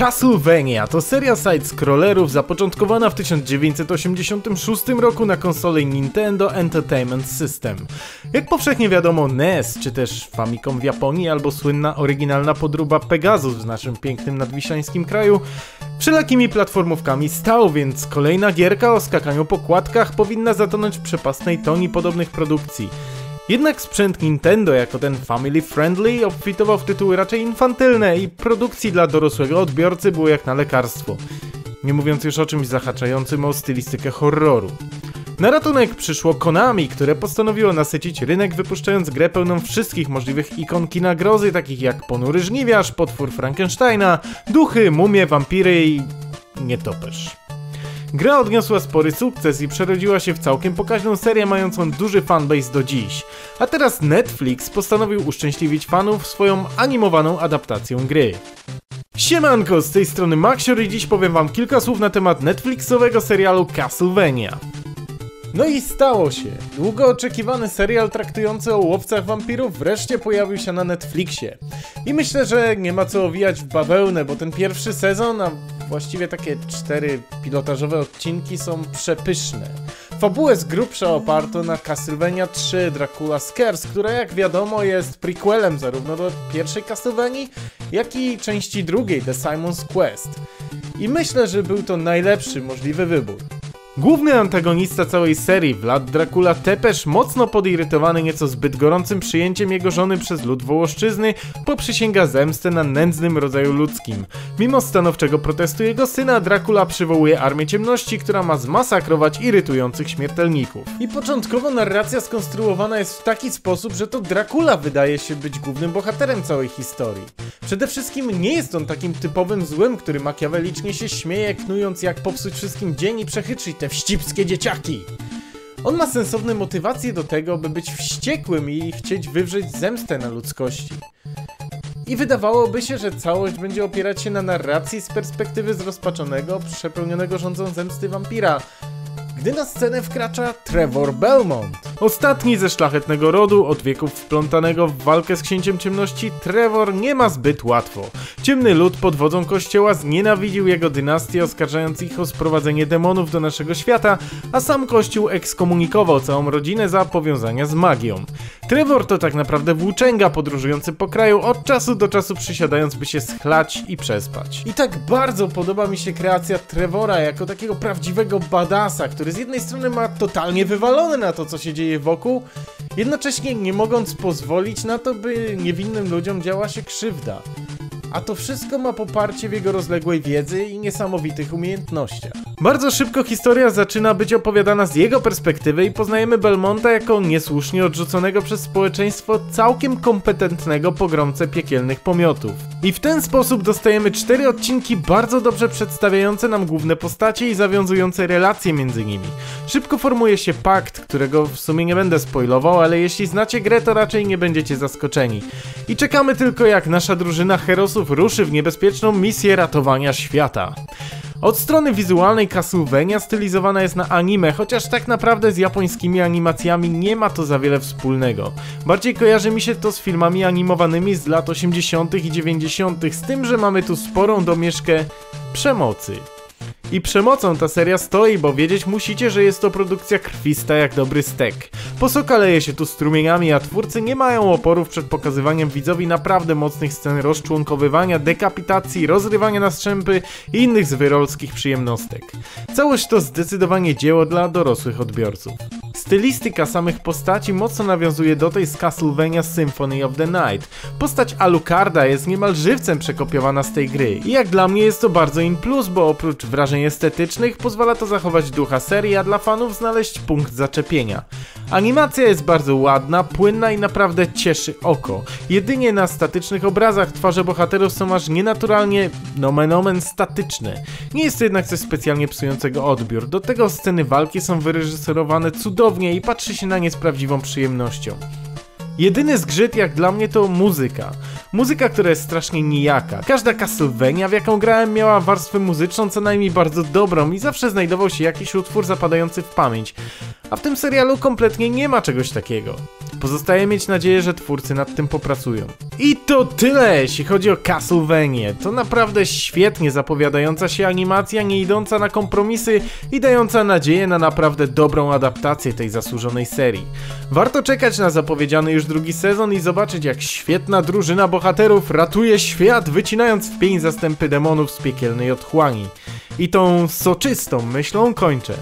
Castlevania to seria side-scrollerów zapoczątkowana w 1986 roku na konsoli Nintendo Entertainment System. Jak powszechnie wiadomo, NES czy też Famicom w Japonii albo słynna oryginalna podróba Pegasus w naszym pięknym nadwiślańskim kraju wszelakimi platformówkami stał, więc kolejna gierka o skakaniu po kładkach powinna zatonąć w przepastnej toni podobnych produkcji. Jednak sprzęt Nintendo jako ten family friendly obfitował w tytuły raczej infantylne i produkcji dla dorosłego odbiorcy było jak na lekarstwo. Nie mówiąc już o czymś zahaczającym o stylistykę horroru. Na ratunek przyszło Konami, które postanowiło nasycić rynek wypuszczając grę pełną wszystkich możliwych ikon kina grozy, takich jak ponury żniwiarz, potwór Frankensteina, duchy, mumie, wampiry i... nietoperz. Gra odniosła spory sukces i przerodziła się w całkiem pokaźną serię mającą duży fanbase do dziś. A teraz Netflix postanowił uszczęśliwić fanów swoją animowaną adaptacją gry. Siemanko, z tej strony Maxior i dziś powiem wam kilka słów na temat Netflixowego serialu Castlevania. No i stało się. Długo oczekiwany serial traktujący o łowcach wampirów wreszcie pojawił się na Netflixie. I myślę, że nie ma co owijać w bawełnę, bo ten pierwszy sezon, a właściwie takie cztery pilotażowe odcinki są przepyszne. Fabułę z grubsza oparto na Castlevania 3 Dracula Scares, która jak wiadomo jest prequelem zarówno do pierwszej Castlevanii, jak i części drugiej The Simon's Quest. I myślę, że był to najlepszy możliwy wybór. Główny antagonista całej serii, Vlad Dracula Tepesz, mocno podirytowany nieco zbyt gorącym przyjęciem jego żony przez lud Wołoszczyzny, poprzysięga zemstę na nędznym rodzaju ludzkim. Mimo stanowczego protestu jego syna, Dracula przywołuje armię ciemności, która ma zmasakrować irytujących śmiertelników. I początkowo narracja skonstruowana jest w taki sposób, że to Dracula wydaje się być głównym bohaterem całej historii. Przede wszystkim nie jest on takim typowym złym, który makiawelicznie się śmieje, knując jak popsuć wszystkim dzień i przechytrzyć te wścibskie dzieciaki. On ma sensowne motywacje do tego, by być wściekłym i chcieć wywrzeć zemstę na ludzkości. I wydawałoby się, że całość będzie opierać się na narracji z perspektywy zrozpaczonego, przepełnionego rządzą zemsty wampira, gdy na scenę wkracza Trevor Belmont. Ostatni ze szlachetnego rodu, od wieków wplątanego w walkę z księciem ciemności, Trevor nie ma zbyt łatwo. Ciemny lud pod wodzą kościoła znienawidził jego dynastię, oskarżając ich o sprowadzenie demonów do naszego świata, a sam kościół ekskomunikował całą rodzinę za powiązania z magią. Trevor to tak naprawdę włóczęga podróżujący po kraju, od czasu do czasu przysiadając by się schlać i przespać. I tak bardzo podoba mi się kreacja Trevora jako takiego prawdziwego badasa, który z jednej strony ma totalnie wywalone na to, co się dzieje wokół, jednocześnie nie mogąc pozwolić na to, by niewinnym ludziom działa się krzywda. A to wszystko ma poparcie w jego rozległej wiedzy i niesamowitych umiejętnościach. Bardzo szybko historia zaczyna być opowiadana z jego perspektywy i poznajemy Belmonta jako niesłusznie odrzuconego przez społeczeństwo całkiem kompetentnego pogromcę piekielnych pomiotów. I w ten sposób dostajemy cztery odcinki bardzo dobrze przedstawiające nam główne postacie i zawiązujące relacje między nimi. Szybko formuje się pakt, którego w sumie nie będę spoilował, ale jeśli znacie grę, to raczej nie będziecie zaskoczeni. I czekamy tylko jak nasza drużyna herosów ruszy w niebezpieczną misję ratowania świata. Od strony wizualnej Castlevania stylizowana jest na anime, chociaż tak naprawdę z japońskimi animacjami nie ma to za wiele wspólnego. Bardziej kojarzy mi się to z filmami animowanymi z lat 80. i 90., z tym, że mamy tu sporą domieszkę przemocy. I przemocą ta seria stoi, bo wiedzieć musicie, że jest to produkcja krwista jak dobry stek. Posoka leje się tu strumieniami, a twórcy nie mają oporów przed pokazywaniem widzowi naprawdę mocnych scen rozczłonkowywania, dekapitacji, rozrywania na strzępy i innych zwyrolskich przyjemnostek. Całość to zdecydowanie dzieło dla dorosłych odbiorców. Stylistyka samych postaci mocno nawiązuje do tej z Castlevania Symphony of the Night. Postać Alucarda jest niemal żywcem przekopiowana z tej gry i jak dla mnie jest to bardzo in plus, bo oprócz wrażeń estetycznych pozwala to zachować ducha serii, a dla fanów znaleźć punkt zaczepienia. Animacja jest bardzo ładna, płynna i naprawdę cieszy oko. Jedynie na statycznych obrazach twarze bohaterów są aż nienaturalnie nomen omen statyczne. Nie jest to jednak coś specjalnie psującego odbiór. Do tego sceny walki są wyreżyserowane cudownie i patrzy się na nie z prawdziwą przyjemnością. Jedyny zgrzyt jak dla mnie to muzyka. Muzyka, która jest strasznie nijaka. Każda Castlevania, w jaką grałem, miała warstwę muzyczną co najmniej bardzo dobrą i zawsze znajdował się jakiś utwór zapadający w pamięć. A w tym serialu kompletnie nie ma czegoś takiego. Pozostaje mieć nadzieję, że twórcy nad tym popracują. I to tyle, jeśli chodzi o Castlevania. To naprawdę świetnie zapowiadająca się animacja, nie idąca na kompromisy i dająca nadzieję na naprawdę dobrą adaptację tej zasłużonej serii. Warto czekać na zapowiedziany już drugi sezon i zobaczyć jak świetna drużyna bohaterów ratuje świat, wycinając w pień zastępy demonów z piekielnej otchłani. I tą soczystą myślą kończę.